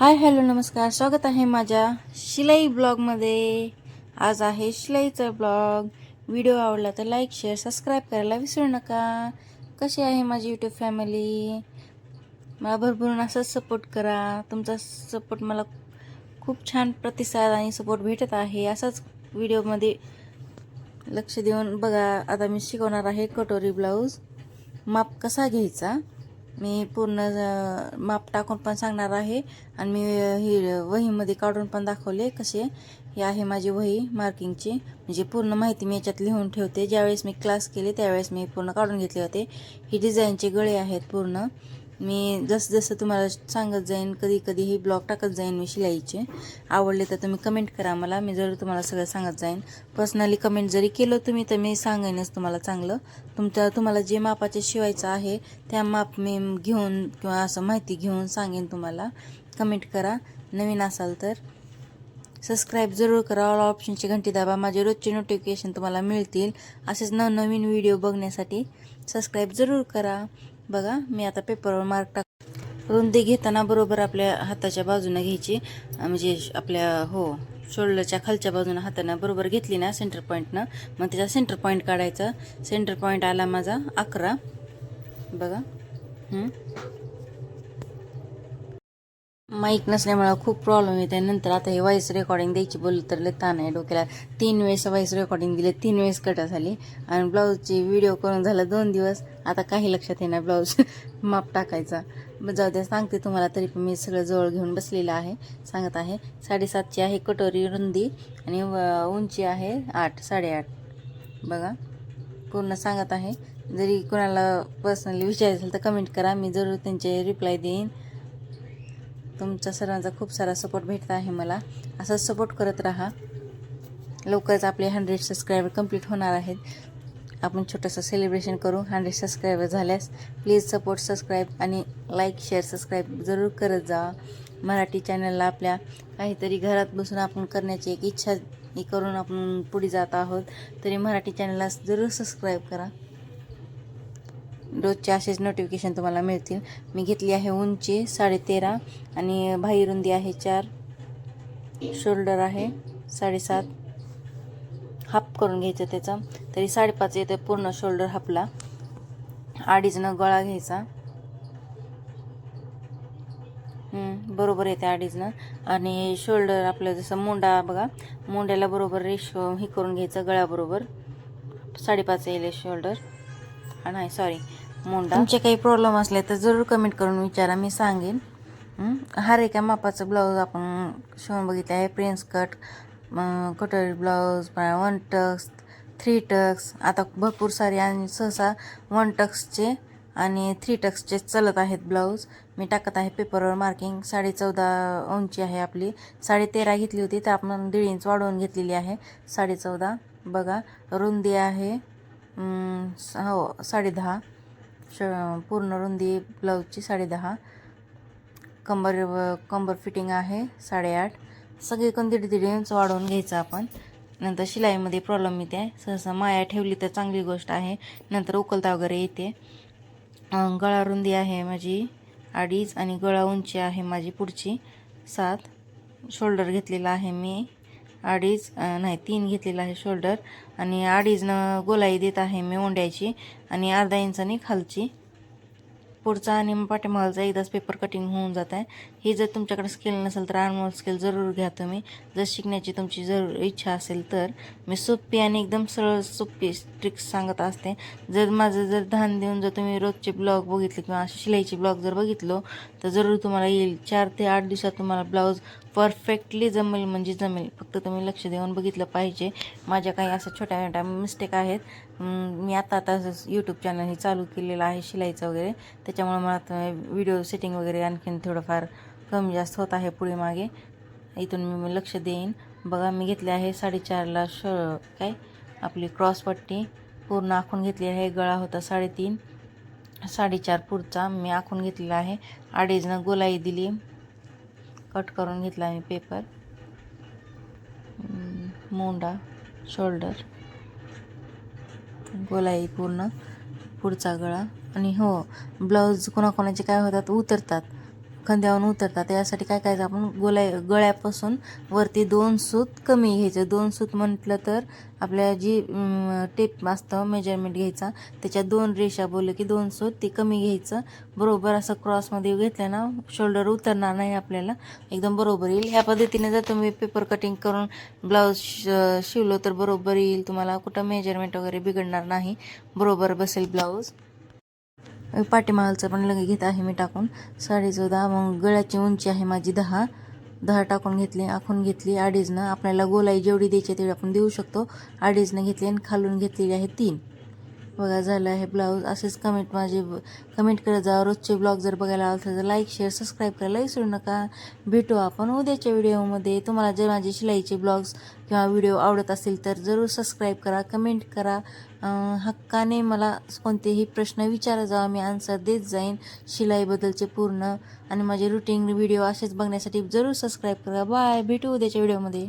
Hi hello नमस्कार. स्वागत आहे माझ्या शिलाई ब्लॉगमध्ये. आज आहे शिलाईचा ब्लॉग. व्हिडिओ आवडला तर लाईक शेअर सबस्क्राईब करायला विसरू नका. कशी आहे माझी यूट्यूब फॅमिली? मला भरभरून असंच सपोर्ट करा. तुमचा सपोर्ट मला खूप छान प्रतिसाद आणि सपोर्ट भेटत आहे. असाच व्हिडिओमध्ये लक्ष देऊन बघा आता मी शिकवणार आहे कटोरी ब्लाऊज. माप कसा घ्यायचा? मी पूर्ण माप टाकून पण सांगणार आहे. आणि मी ही वहीमध्ये काढून पण दाखवले कसे. ही आहे माझी वही मार्किंगची म्हणजे पूर्ण माहिती मी याच्यात लिहून ठेवते. ज्यावेळेस मी क्लास केले त्यावेळेस मी पूर्ण काढून घेतले होते. ही डिझाईनचे गळे आहेत पूर्ण. मी जसं जसं तुम्हाला सांगत जाईन कधी कधी हे ब्लॉग टाकत जाईन मी शिलाईचे. आवडले तर तुम्ही कमेंट करा मला. मी जरूर तुम्हाला सगळं सांगत जाईन. पर्सनली कमेंट जरी केलं तुम्ही तर मी सांगेनच तुम्हाला चांगलं. तुमच्या तुम्हाला जे मापाचे शिवायचं आहे त्या माप मी घेऊन किंवा असं माहिती घेऊन सांगेन तुम्हाला. कमेंट करा. नवीन असाल तर सबस्क्राईब जरूर करा. ऑल ऑप्शनची घंटी दाबा. माझे रोजचे नोटिफिकेशन तुम्हाला मिळतील. असेच नवनवीन व्हिडिओ बघण्यासाठी सबस्क्राईब जरूर करा. बघा मी आता पेपरवर मार्क टाक रुंदी घेताना बरोबर आपल्या हाताच्या बाजूनं घ्यायची. म्हणजे आपल्या हो शोल्डरच्या खालच्या बाजूनं हातानं बरोबर घेतली ना सेंटर पॉईंटनं मग त्याचा सेंटर पॉईंट काढायचा. सेंटर पॉईंट आला माझा अकरा. बघा. माईक नसल्यामुळे खूप प्रॉब्लेम येते नंतर आता हे व्हॉइस रेकॉर्डिंग द्यायची बोलली तर लय ताण आहे डोक्याला. तीन वेळेस व्हॉइस रेकॉर्डिंग दिले तीन वेळेस कटा झाली. आणि ब्लाऊजची व्हिडिओ करून झाला दोन दिवस. आता काही लक्षात येणार ब्लाऊज माप टाकायचा. जाऊ द्या सांगते तुम्हाला तरी पण मी सगळं जवळ घेऊन बसलेलं आहे. सांगत आहे साडेसातची आहे कटोरी रुंदी आणि व- उंची आहे आठ साडेआठ. बघा पूर्ण सांगत आहे. जरी कोणाला पर्सनली विचारायचं असेल तर कमेंट करा. मी जरूर त्यांचे रिप्लाय देईन. तुमचा सर्वांचा खूप सारा सपोर्ट भेटत आहे मला. असाच सपोर्ट करत राहा. लवकरच आपले हंड्रेड सबस्क्रायबर कंप्लीट होणार आहेत. आपण छोटंसं सेलिब्रेशन करू. हंड्रेड सबस्क्रायबर झाल्यास प्लीज सपोर्ट सबस्क्राईब आणि लाईक शेअर सबस्क्राईब जरूर करत जा. मराठी चॅनलला आपल्या काहीतरी घरात बसून आपण करण्याची एक इच्छा करून आपण पुढे जात आहोत. तरी मराठी चॅनलला जरूर सबस्क्राईब करा. रोजचे असेच नोटिफिकेशन तुम्हाला मिळतील. मी घेतली आहे उंची साडेतेरा आणि भाई रुंदी आहे चार. शोल्डर आहे साडेसात. हाफ करून घ्यायचं त्याचा. तरी साडेपाच येतं पूर्ण शोल्डर हाफला. अडीचनं गळा घ्यायचा. बरोबर येते अडीचनं. आणि शोल्डर आपलं जसं मुंडा बघा मुंड्याला बरोबर रेशो हे करून घ्यायचं गळ्याबरोबर. साडेपाच येईल शोल्डर नाही सॉरी मुंडा. तुमचे काही प्रॉब्लेम असले तर जरूर कमेंट करून विचारा मी सांगेन. हर हा रे का मापाचं ब्लाऊज आपण शिवून बघितले आहे. प्रिन्स कट कटोरी blouse one tucks three tucks आता भरपूर सारे आणि सहसा वन टक्सचे आणि थ्री टक्सचे चलत आहेत ब्लाऊज मी टाकत आहे पेपरवर मार्किंग साडे चौदा उंची आहे आपली. साडे तेरा घेतली होती तर आपण दीड इंच वाढवून घेतलेली आहे. साडे चौदा बघा रुंदी आहे. हो साडे दहा श पूर्ण रुंदी ब्लाऊजची साडे दहा कंबर कंबर फिटिंग आहे साडेआठ. सगळीकडून दीड दीड इंच वाढवून घ्यायचं आपण. नंतर शिलाईमध्ये प्रॉब्लेम येते. सहसा माया ठेवली तर चांगली गोष्ट आहे. नंतर उकलता वगैरे येते. गळा रुंदी आहे माझी अडीच आणि गळा उंची आहे माझी पुढची सात. शोल्डर घेतलेला आहे मी. अडीच नाही तीन घेतलेला आहे शोल्डर आणि अडीचनं गोलाई देत आहे मी ओंड्याची आणि अर्धा इंचाने खालची. पुढचा आणि पाठीमागचा एकदाच पेपर कटिंग होऊन जात आहे. ही जर तुमच्याकडे स्किल नसेल तर अनमोल स्किल जरूर घ्या तुम्ही. जर शिकण्याची तुमची जरूर इच्छा असेल तर. मी सोपी आणि एकदम सरळ सोपी ट्रिक्स सांगत असते. जर माझं जर ध्यान देऊन जर तुम्ही रोजचे ब्लॉग बघितले किंवा असे शिलाईचे ब्लॉग जर बघितलो तर जरूर तुम्हाला येईल. चार ते आठ दिवसात तुम्हाला ब्लाऊज परफेक्टली जमेल म्हणजे जमेल. फक्त तुम्ही लक्ष देऊन बघितलं पाहिजे. माझ्या काही अशा छोट्या छोट्या मिस्टेक आहेत. मी आता आता यूट्यूब चॅनल हे चालू केलेलं आहे शिलाईचं वगैरे. त्याच्यामुळे मला व्हिडिओ सेटिंग वगैरे आणखीन थोडंफार कमी जास्त होत आहे पुढे मागे. इथून मी लक्ष देईन. बघा मी घेतले आहे साडेचारला श काय? आपली क्रॉसपट्टी पूर्ण आखून घेतली आहे. गळा होता साडेतीन. साडेचार पुढचा. मी आखून घेतलेला आहे. अडीचनं गोलाई दिली. कट करून घेतला आहे पेपर. मोंडा शोल्डर. गोलाई पूर्ण. पुढचा गळा. आणि हो ब्लाऊज कोणाकोणाचे काय होतात? उतरतात. खांद्यावरून उतरतात. यासाठी काय करायचं? आपण गोलाय गळ्यापासून वरती दोन सूत कमी घ्यायचं. दोन सूत म्हटलं तर आपल्या जी टेप असतं मेजरमेंट घ्यायचा त्याच्या दोन रेषा बोललं की दोन सूत ते कमी घ्यायचं. बरोबर असं क्रॉसमध्ये घेतलं ना शोल्डर उतरणार नाही आपल्याला. एकदम बरोबर येईल. ह्या पद्धतीने जर तुम्ही पेपर कटिंग करून ब्लाऊज शिवलो तर बरोबर येईल. तुम्हाला कुठं मेजरमेंट वगैरे बिघडणार नाही. बरोबर बसेल ब्लाऊज पाठीमागचं पण लगे घेत आहे मी टाकून. साडेचौदा मग गळ्याची उंची आहे माझी दहा. दहा टाकून घेतली आखून घेतली अडीचनं. आपल्याला गोलाई जेवढी द्यायची तेवढी आपण देऊ शकतो. अडीचनं घेतली आणि खालून घेतलेली आहे तीन. बघा झालं आहे ब्लाऊज. असेच कमेंट माझे कमेंट करत जा. रोजचे ब्लॉग जर बघायला आवडलं तर लाईक शेअर सबस्क्राईब करायला विसरू नका. भेटू आपण उद्याच्या व्हिडिओमध्ये तुम्हाला जर माझे शिलाईचे ब्लॉग्स किंवा व्हिडिओ आवडत असतील तर जरूर सबस्क्राईब करा कमेंट करा. हक्काने मला कोणतेही प्रश्न विचारा जावा मी आन्सर देत जाईन शिलाईबद्दलचे पूर्ण. आणि माझे रुटीन व्हिडिओ असेच बघण्यासाठी जरूर सबस्क्राईब करा. बाय भेटू उद्याच्या व्हिडिओमध्ये